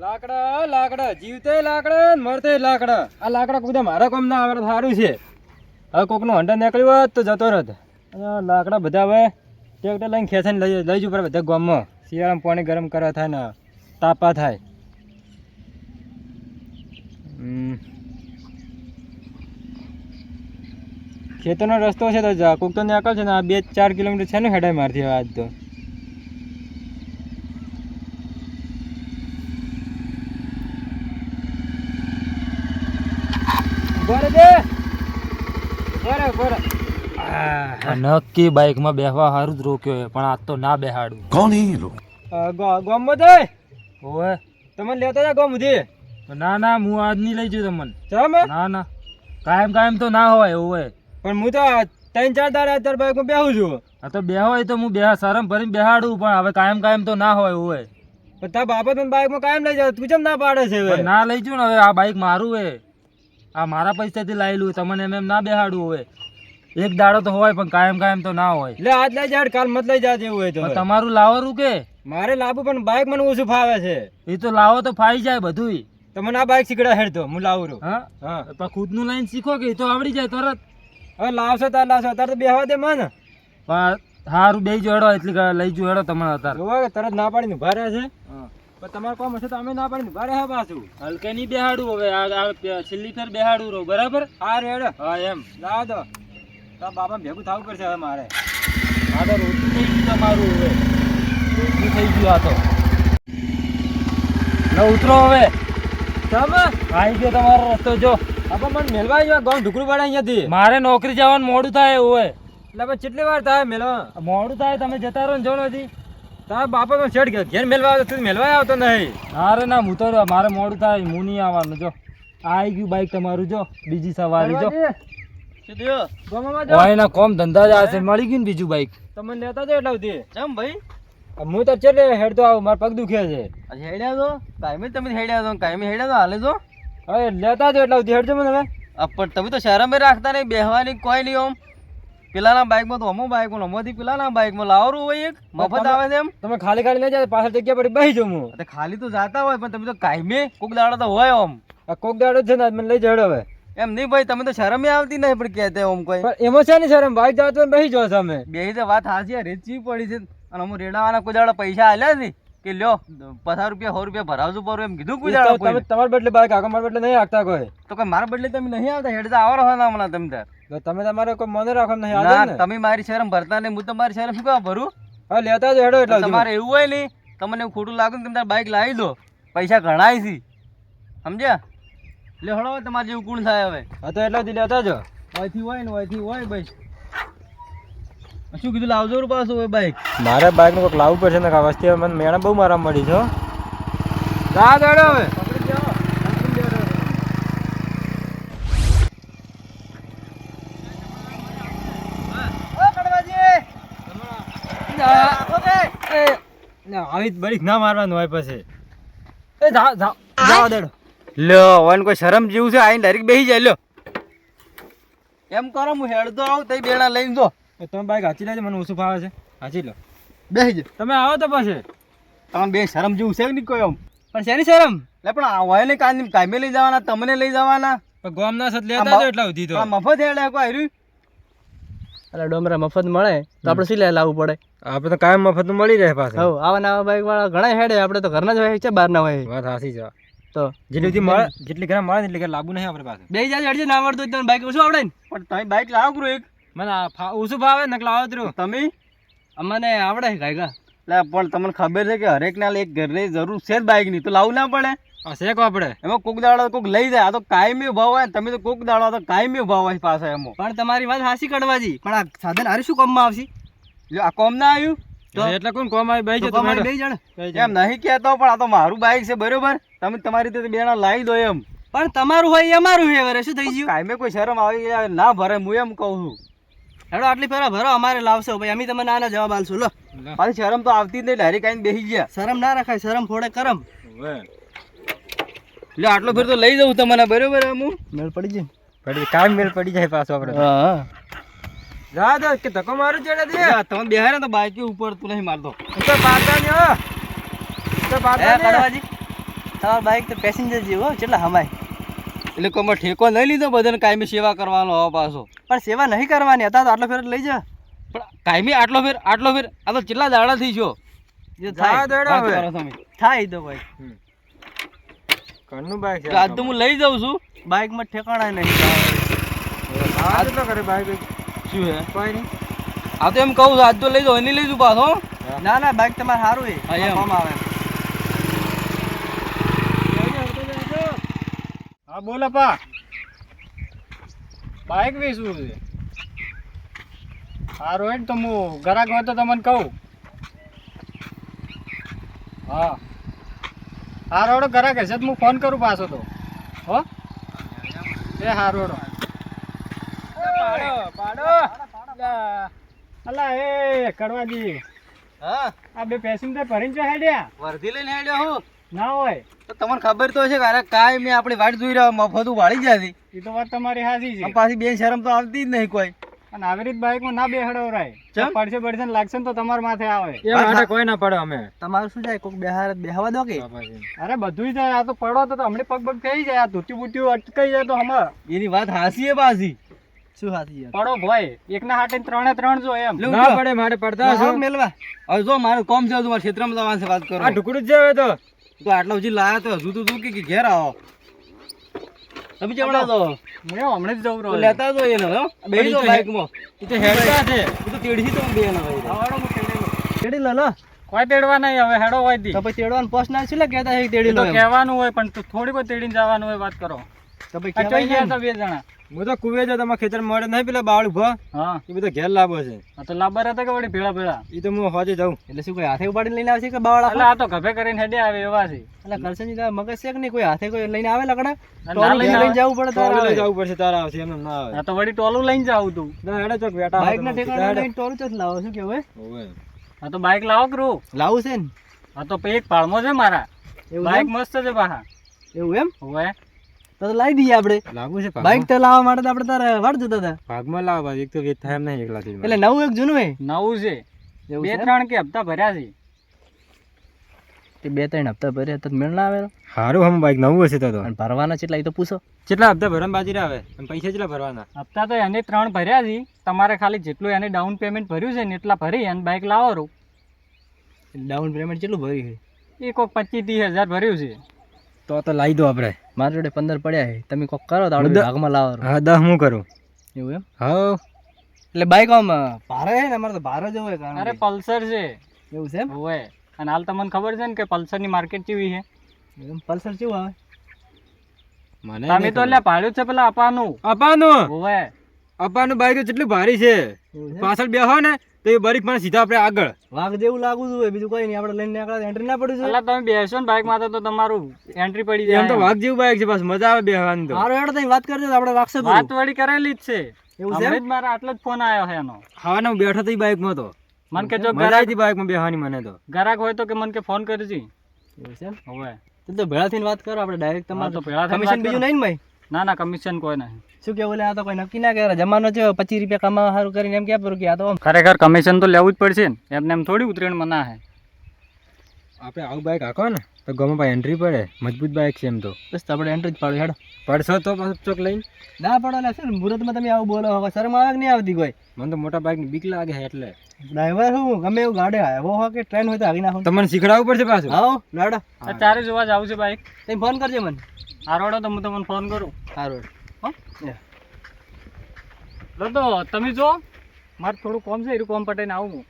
લાકડા લાકડા, જીવતે લાકડા મરતે લાકડા. આ લાકડા કોઈ મારા કામ ના આવે સારું છે. હવે કોકનું હંડા નીકળ્યું હોત તો જતો રહેત. લાકડા બધા હવે ટ્રેક્ટર લઈને ખેંચાઈને લઈ લઈ જવું પડે બધા ગામમાં. શિયાળામાં પાણી ગરમ કરવા થાય ને તાપા થાય. ખેતરનો રસ્તો છે તો કોક તો નીકળશે ને આ બે ચાર કિલોમીટર છે ને હેડાઈ મારથી વાત તો બરે દે બરે બરે આ નક્કી બાઇકમાં બેહવા સારું જ રોક્યો હે પણ આજ તો ના બેહાડું. કોણ હે લોક ગોમમાં જાય ઓએ તમને લેતા જા ગોમ ના ના હું આજ નહીં લઈ જઉં તમને ચમ ના ના. કાયમ કાયમ તો ના હોય ઓએ પણ હું તો ત્રણ ચાર દાડા અત્યારે બાઇકમાં બેહું છું. આ તો બે હોય તો હું બે શરમ ભરીને બેહાડું પણ હવે કાયમ કાયમ તો ના હોય ઓએ પણ તારા બાપા તને બાઇકમાં કાયમ લઈ જાવ તું કેમ ના પાડે છે ના લઈ જઉં ને હવે આ બાઈક મારું હે. આ મારા પૈસાથી લાવેલું તમને એમ એમ ના બેહાડવું હોય એક દાડો તો હોય પણ કાયમ કાયમ તો ના હોય. એટલે આજ લઈ જા કાલ મત લઈ જાય એવું હોય તો તમારું લાવવાનું કે? મારે લાવવું પણ બાઈક મને ઓછું ફાવે છે. એ તો લાવો તો ફાઈ જાય બધુંય. તમને આ બાઈક શીખડા હેડ તો હું લાવું છું હા? હા. પણ ખુદનું લાઈન શીખો કે એ તો આવડી જાય તરત. હવે લાવશો તાર લાવશો અત્યારે તો બેહવા દે મને. પણ સારું બે જોડો હેડો એટલી લઈ જો હેડો તમને અત્યારે. જોવા કે તરત ના પાડીને ઊભા રહ્યા છે. પણ તમારે કોમ હશે તો અમે ના પાડીને ઊભા રહ્યા પાછું. હલકે નહીં બેહાડું હવે છેલ્લી ફેર બેહાડું રહું બરાબર? હા રેડ હા એમ. લાવ દો તારા બાબા ભેગું થવું પડશે હવે મારે. આ તો રોટલું થઈ ગયું તમારું હવે. રોટલું થઈ ગયું આ તો. ઉતરો હવે. આવી ગયો તમારો રસ્તો જો. આપણે મને મેળવા આવ્યો ગામ ઢુકડું પડે અહીંયાથી. મારે નોકરી જવાનું મોડું થાય હવે એટલે પણ કેટલી વાર થાય મેળવા મોડું થાય તમે જતા રહો ને જો નથી તારા બાપા તો છેડ ઘેર મેલવા આવ્યો તું મેળવા આવતો નહીં. અરે ના હું તો મારે મોડું થાય હું નહીં આવવાનું જો. આવી ગયું બાઈક તમારું જો. બીજી સવારી જો. ગામમાં જો હોય ના કોમ ધંધા જ છે. મળી ગયું ને બીજું બાઈક તમે લેતા જો એટલા સુધી. ચમ ભાઈ? હું તો ચેલે હેડતો આવું. મારા પગ દુખે છે. હેડ્યા તો કાયમી તમે હેડ્યા તો કાયમી હેડ્યા તો હાલે તો હવે લેતા જો એટલા સુધી. હેડજો મને હવે. પણ તમે તો શહેરમાં રાખતા નહીં. બેહવાની કોઈ નહીં ઓમ. પેલાના બાઇકમાં તો અમો બાઇકમાં અમોથી પેલાના બાઇકમાં લાવરું હોય એક. મફત આવે છે એમ. તમે ખાલી ખાલી નહીં જાય પાછળ જગ્યા પર બેસી જમો ખાલી તો જાતા હોય પણ તમે તો કાયમી કોક દાડો તો હોય ઓમ. કોક દાડો જ છે ને મને લઈ જડો હવે. એમ નહીં ભાઈ તમે તો શરમ આવતી નહીં પણ કહેતે ઓમ કોઈ. એમાં છે ને શરમ? ભાઈ જાવ તો બેસી જાવ તમે બે તો વાત હાચી રેચી પડી છે. અને અમુ રેડાવાના કોઈ પૈસા આલ્યા છે કે લ્યો પચાસ રૂપિયા સો રૂપિયા ભરાવજો પર એમ કીધું કોઈ દાડો તમે તમારા બદલે બાઈક કાકા મારા બદલે નહીં હાંકતા કોઈ. તો કે મારા બદલે તમે નહીં આવતા? હેડતા આવરો હોય ના હમણાં તમે તાર તમે તમારે કોઈ મને રાખો નહીં ના તમે મારી શરમ ભરતા નહીં હું તમારી શરમ શું ભરું? હા લેતા જ હેડો એટલે તમારે એવું હોય નહીં તમને ખોટું લાગે તમે તાર બાઇક લાવી દો. પૈસા ઘણાય છે. સમજ્યા? એટલે હળો તમારે જેવું કોણ થાય હવે. હા તો એટલા જ લેતા જો. ઓયથી હોય ને ઓયથી હોય ભાઈ શું કીધું લાવજો પાછું હવે બાઇક મારે બાઈકનું કોઈક લાવવું પડશે ને વસ્તી મને મેળા બહુ મારા મળી છો જા દોડો હવે. આવી બરીક ના મારવાનું હોય પછી. એ જા જા જા દેડો. લ્યો વન કોઈ શરમ જેવું છે આઈને ડાયરેક્ટ બેસી જાય લ્યો એમ કરો હું હેડતો આવું તઈ બેડા લઈને જો. તમે બાઈક હાચી લેજો મને ઓછું ફાવે છે. હાચી લો. બેસી જાય તમે આવો તો પછી. તમે બે શરમ જેવું છે નહીં કોઈ આમ? પણ શેની શરમ? એટલે પણ હોય ને કાંઈ કાયમે લઈ જવાના તમને લઈ જવાના. પણ ગોમ ના સત લેતા જો એટલા સુધી તો. આ મફત હેડે કોઈ હાર્યું અલા ડોમરા મફત મળે તો આપણે સિલાઈ લાવવું પડે? આપણે તો કાયમ મફત મળી રહે પાછા. હવ આવા નવા બાઈક વાળા ઘણા હેડે આપણે તો ઘરના જ હોય છે બહાર ના હોય. વાત હાસી છે. તો જેટલી બધી મળે જેટલી ઘણા મળે એટલી ઘણા લાગુ નહીં આપણે પાસે. બે જાય અડજે ના આવડતું હોય તો બાઈક ઓછું આવડે ને? પણ તમે બાઇક લાવો કરો એક. મને ઓછું ભાવે ને લાવો ત્રું તમે? અમને આવડે છે કાંઈ લે પણ તમને ખબર છે કે હરેક ના એક ઘરની જરૂર છે જ બાઇકની. તો લાવવું ના પડે. શેકો આપણે એમાં કોક દાડો કોક લઈ જાય. આ તો કાયમી ભાવ હોય તમે તો કોક દાડો તો કાયમી ભાવ હોય પાછા એમાં. પણ તમારી વાત હાસી કડવાજી. પણ આ સાધન હારી શું કામમાં આવશે? જો આ કોમ ના આવ્યું? એટલે કોણ કોમાઈ આવી? બેસી તમારે બે જણ. એમ નહીં કહેતો પણ આ તો મારું બાઈક છે બરોબર? તમે તમારી રીતે બે લાવી દો એમ. પણ તમારું હોય એ અમારું છે વરે શું થઈ ગયું? કાયમે કોઈ શરમ આવી ના ભરે હું એમ કહું છું. હેડો આટલી ફેરા ભરો અમારે લાવશો. ભાઈ અમે તમે આના જવાબ આલશું લો. પાછી શરમ તો આવતી જ નહીં ડાયરેક્ટ આવીને બેસી ગયા. શરમ ના રખાય શરમ ફોડે કરમ. એટલે આટલો ફેર તો લઈ જવું તમને બરોબર હું મેળ પડી જાય. પડી કામ મેળ પડી જાય પાછો આપણે હા. જા દો કે ધક્કો મારું ચડે દે. તમે બેહારે તો બાઈક ઉપર તું નહીં મારતો. તો પાતા ને. તો પાતા ને કડવાજી. તમારો બાઇક તો પેસેન્જર જેવો કેટલા હમાય. એટલે કમર ઠેકો લઈ લીધો બધાને કાયમી સેવા કરવાનો હવે પાછો. પણ સેવા નહીં કરવાની હતા તો આટલો ફેર લઈ જા. પણ કાયમી આટલો ફેર આટલો ફેર આ તો કેટલા દાડા થઈ છો જો થાય દાડા હવે. થાય તો કોઈ ઘરનું બાઈક આજ તો હું લઈ જાઉં છું. બાઈકમાં ઠેકાણા નહીં. આજ તો કરે બાઈક. શું હે. કોઈ નહીં આ તો એમ કહું છું આજ તો લઈ જાઉં એની લઈ જાઉં પાછો. ના ના બાઈક તમારે સારું હા, એમ. કામ આવે. હા બોલો પા. બાઈક વેચવું છે. સારું હેડ તો હું ગરાક હોય તો તમને કહું. હા. સારો હેડો ગરાક હશે તો હું ફોન કરું પાછો તો. હો? એ સારું હેડો પાડો પાડો. અલા એ કડવાજી. હા? આ બે પેસેન્જર ભરીને જો હેડ્યા. વર્ધી લઈને હેડ્યો હું? ના હોય. તો તમને ખબર તો છે કે અરે કાંઈ મેં આપણી વાટ જોઈ રહ્યા મફત વાળી જતી. એ તો વાત તમારી સાચી છે. પાછી બે શરમ તો આવતી જ નહીં કોઈ. અને આવી રીત બાઇકમાં ના બેહડવરાય? પડશે પડશે લાગશે ને તો તમાર માથે આવે. એ માટે કોઈ ના પડે અમે. તમારું શું જાય? કોઈક બેહાર બેહવા દો કે? અરે બધું જાય. આ તો પડો તો હમણાં પગ પગ થઈ જાય. આ ધૂતી બુટી અટકાઈ જાય તો હમણાં. એની વાત હાસી હે પાછી. શું હાથી યાર? પડો ભાઈ એકના હાટે ત્રણે ત્રણ જો એમ. લે, ના પડે મારે પડતા છો મેલવા. હવે જો મારું કોમ છે તમારા ક્ષેત્રમાં જવાનું છે વાત કરો. આ ઢુકડું જ જાવે તો. તો આટલા સુધી લાયા તો હજુ તો તું કે ઘેર આવો. તમે જમણા દો હું હમણાં જ જવું રહ્યો. લેતા જો એને હો. બેસી જાઓ બાઇકમાં એ તો હેડતા છે તું તો તેડી તો બે ના ભાઈ. આવડો હું તેડી લો લો. કોઈ તેડવા નહીં હવે હેડો હોય દી. તો પછી તેડવાનું પોસ્ટ ના છે કહેતા છે કે તેડી લો કેવાનું કહેવાનું હોય પણ તું થોડી કોઈ તેડીને જવાનું હોય વાત કરો. તો પછી કહેવાય ગયા બે જણા? હું તો કુવે જો તમારા ખેતર મળે નહીં પેલા બાવળ ઊભો હા. એ બધો ઘેર લાવો છે. આ તો લાંબા હતા કે વળી ભેળા ભેળા? એ તો હું હોજે જાઉં. એટલે શું કોઈ હાથે ઉપાડીને લઈને આવશે કે બાવળા એટલે આ તો ગભે કરીને હેડે આવે એવા છે. એટલે કરશનજી તારા મગજ છે કે નહીં? કોઈ હાથે કોઈ લઈને આવે લકડા ટોલું લઈને જવું પડે તારે લઈ જવું પડશે તારા આવશે એમ ના આવે. આ તો વળી ટોલું લઈને જાવ તું. ના હેડે ચોક બેટા બાઇક ના ઠેકાણા લઈને ટોલું જ લાવો શું કેવું હવે. આ તો બાઇક લાવો કરું? લાવું છે ને. આ તો એક પાળમો છે મારા. એવું બાઇક મસ્ત છે પાહા. એવું એમ? હોય તો લાવી દઈએ આપણે. લાગુ છે બાઇક તો લાવવા માટે તો આપણે તારે વાટ જતા હતા. ભાગમાં લાવ ભાઈ એક તો વેચ થાય એમ નહીં એકલાથી. જ એટલે નવું એક જૂનું નવું છે. બે ત્રણ કે હપ્તા ભર્યા છે. તે બે ત્રણ હપ્તા ભર્યા તો મેળ ના આવે સારું હમ બાઈક નવું હશે તો અને ભરવાના કેટલા એ તો પૂછો. કેટલા હપ્તા ભરવા બાજી આવે અને પૈસા કેટલા ભરવાના? હપ્તા તો એને ત્રણ ભર્યા છે. તમારે ખાલી જેટલું એને ડાઉન પેમેન્ટ ભર્યું છે ને એટલા ભરી અને બાઇક લાવો રૂ. ડાઉન પેમેન્ટ કેટલું ભર્યું છે? એ કોક પચીસ ત્રીસ હજાર ભર્યું છે. તો તો લાવી દો આપણે. મારી જોડે પંદર પડ્યા છે. તમે કોક કરો તો આપણે ભાગમાં લાવો. હા દસ હું કરું. એવું એમ? હા. એટલે બાઈક આમ ભારે છે ને? અમારે તો ભારે જ હોય અરે પલ્સર છે. એવું છે હોય. અને હાલ તમને ખબર છે ને કે પલ્સરની માર્કેટ કેવી છે? એમ? પલ્સર કેવું આવે? મને તમે તો એટલે ભાડ્યું છે પેલા અપાનું. અપાનું? હોય. અપાનું બાઈક કેટલું ભારી છે. એવું બે પાછળ બેહો ને તો એ બરીક મને સીધા આપણે આગળ. વાઘ જેવું લાગુ છું બીજું કઈ નહીં. આપણે લઈને નીકળ્યા એન્ટ્રી ના પડ્યું એટલે તમે બેસો ને બાઇકમાં તો તમારું એન્ટ્રી પડી એમ તો વાઘ જેવું બાઇક છે બસ મજા આવે બેહવાની તો. મારો હેડો વાત કરજો તો આપણે વાગશે પૂરું. વાત વળી કરેલી જ છે. એવું છે મારા આટલો જ ફોન આવ્યો છે એનો. ખાવાનો હું બેઠો તો બાઇકમાં તો. મન કે જો ગરાયથી હતી બાઈકમાં બેહવાની મને તો. ગરાક હોય તો કે મન કે ફોન કરજી. એવું છે હવે. તો તો ભેળા થઈને વાત કરો આપણે ડાયરેક્ટ તમારે તો ભેળા કમિશન બીજું નહીં ને ભાઈ? ના ના કમિશન કોઈ નહીં. શું કેવું આ તો કોઈ નક્કી ના કરે. જમાનો છે પચીસ રૂપિયા કમાવા સારું કરીને એમ ક્યાં પૂરું કે? આ તો ખરેખર કમિશન તો લેવું જ પડશે ને. એમને એમ થોડી ઉતરેણ મના હે. આપણે આવું બાઇક હાકો ને તો ગમે ભાઈ એન્ટ્રી પડે. મજબૂત બાઇક છે એમ તો. બસ આપણે એન્ટ્રી જ પાડો હેડો. પડશો તો પાછું ચોક લઈને. ના પડો ને શું મુહૂર્તમાં તમે આવું બોલો હવે. શરમ આવે કે નહીં આવતી કોઈ? મને તો મોટા બાઇકની બીક લાગે એટલે. ડ્રાઈવર હું? ગમે એવું ગાડી આવ્યો હો કે ટ્રેન હોય તો આવી નાખો. તમને શીખડાવવું પડશે પાછું. આવો લાડો. આ ચારે જોવા આવું છે બાઇક તમે ફોન કરજો મને. આ તો હું તમને ફોન કરું. સારું હો? તો તમે જો. મારે થોડું કોમ છે એનું કોમ પટાઈને આવું હું.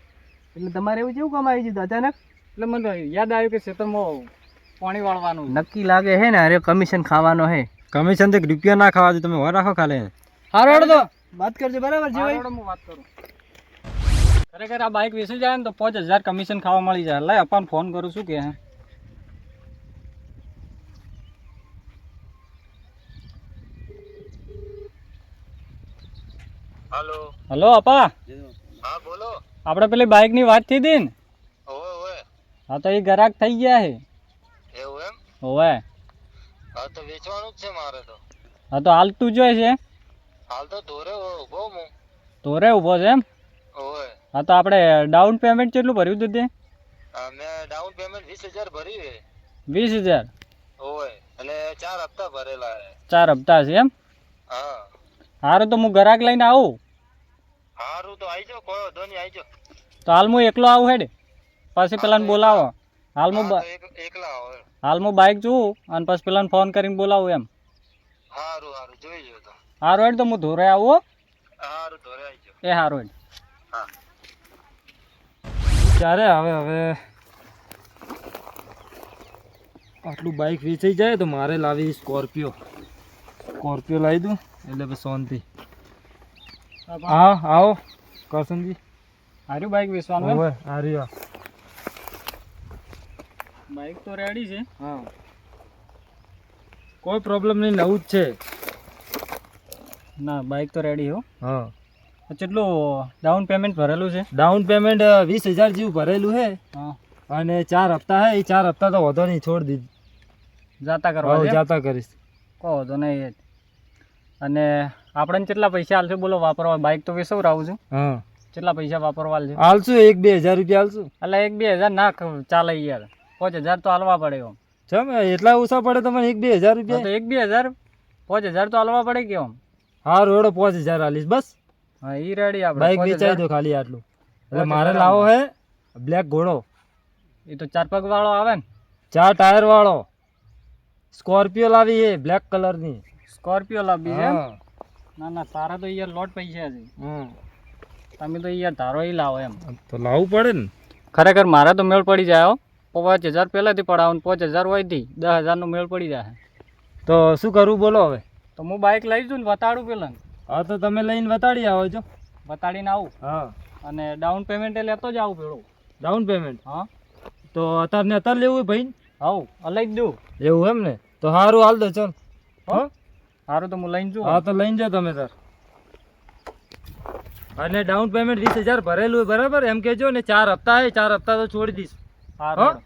એટલે તમારે એવું કેવું કામ આવી ગયું અચાનક? એટલે મને યાદ આવ્યું કે ખેતરમાં પાણી વાળવાનું. નક્કી લાગે હે ને અરે કમિશન ખાવાનો હે. કમિશન તો રૂપિયા ના ખાવા દે તમે વાર રાખો ખાલી. સારું તો. વાત કરજો બરાબર જે હું વાત કરું. ખરેખર આ બાઈક વેચી જાય ને તો પાંચ હજાર કમિશન ખાવા મળી જાય. લાય અપાને ફોન કરું શું કે હાલો. હલો અપા હા બોલો. આપણે પેલી બાઇકની વાત થઈ હતી ને હા તો એ ગરાક થઈ ગયા છે. એવું એમ? હોવે. હા તો વેચવાનું જ છે મારે તો. હા તો હાલ તું જોઈ છે. હાલ તો ધોરે ઊભો હું. ધોરે ઊભો છે એમ? ઓવે હા તો આપણે ડાઉન પેમેન્ટ કેટલું ભર્યું હતું તે? મેં ડાઉન પેમેન્ટ વીસ હજાર ભરી છે. વીસ હજાર? ઓય એટલે ચાર હપ્તા ભરેલા ચાર હપ્તા છે એમ? હા. હારું તો હું ગ્રાહક લઈને આવું. હારું તો આઈજો કોઈ વાંધો નહીં આઈજો તો હાલ હું એકલો આવું હેડ. પછી પેલાને બોલાવો. હાલ હું એકલા આવો હાલ હું બાઇક જોઉં અને પછી પેલાને ફોન કરીને બોલાવું એમ. હારું હારું જોઈ જો તો. હારું હેડ તો હું ધોરે આવું હારું ધોરે આઈજો એ હારું હેડ. હા. ચારે હવે હવે? આટલું બાઇક વેચાઈ જાય તો મારે લાવી સ્કોર્પિયો. સ્કોર્પિયો લાવી દઉં. એટલે પછી શાંતિ. હા આવો. કરશનજી હારું બાઇક વેચવાનું હવે આ બાઇક તો રેડી છે. હા. કોઈ પ્રોબ્લેમ નહીં નવું જ છે. ના બાઇક તો રેડી હો. હા. કેટલું ડાઉન પેમેન્ટ ભરેલું છે? ડાઉન પેમેન્ટ વીસ હજાર જેવું ભરેલું છે હા. અને ચાર હપ્તા હે એ ચાર હપ્તા તો વધો નહીં છોડ દીધ જાતા કરવા જાતા કરીશ. કહો તો નહીં. અને આપણને કેટલા પૈસા હાલશે બોલો વાપરવા. બાઇક તો વેસવરાવું છું. હા. કેટલા પૈસા વાપરવા છે હાલશું એક બે હજાર રૂપિયા હાલશું એટલે એક બે હજાર ના ચાલે યાર. પાંચ હજાર તો હાલવા પડે એમ. ચમ એટલા ઓછા પડે તમને એક બે હજાર રૂપિયા તો એક બે હજાર પાંચ હજાર તો હાલવા પડે કેમ હા રોડો પાંચ હજાર હાલીશ બસ. હા એ રેડી આપણે બાઇક વેચાઈ દો ખાલી આટલું. એટલે મારે લાવો હે બ્લેક ઘોડો. એ તો ચાર પગ વાળો આવે ને. ચાર ટાયર વાળો. સ્કોર્પિયો લાવી હે બ્લેક કલરની સ્કોર્પિયો લાવી છે ના ના તારા તો યાર લોટ પૈસા છે. તમે તો યાર ધારો એ લાવો એમ. તો લાવવું પડે ને. ખરેખર મારે તો મેળ પડી જાય હો. પાંચ હજાર પહેલાંથી ને પાંચ હજાર હોયથી દસ હજારનો મેળ પડી જાય. તો શું કરવું બોલો હવે. તો હું બાઇક લઈ જઉં ને વતાડું પેલા. હા તો તમે લઈને વતાડી આવો છો વતાડીને આવું. હા. અને ડાઉન પેમેન્ટ લેતો જ આવું પેલું. ડાઉન પેમેન્ટ હા. તો અત્યારને અત્યારે લેવું ભાઈ હવ લઈ જ દઉં. એવું એમ ને? તો સારું હાલ દો ચાલ. હો? સારું તો હું લઈને જઉં. હા તો લઈને જાઓ તમે તાર. અને ડાઉન પેમેન્ટ વીસ હજાર ભરેલું બરાબર? એમ કેજો ને ચાર હપ્તા હે ચાર હપ્તા તો છોડી દઈશ. સારું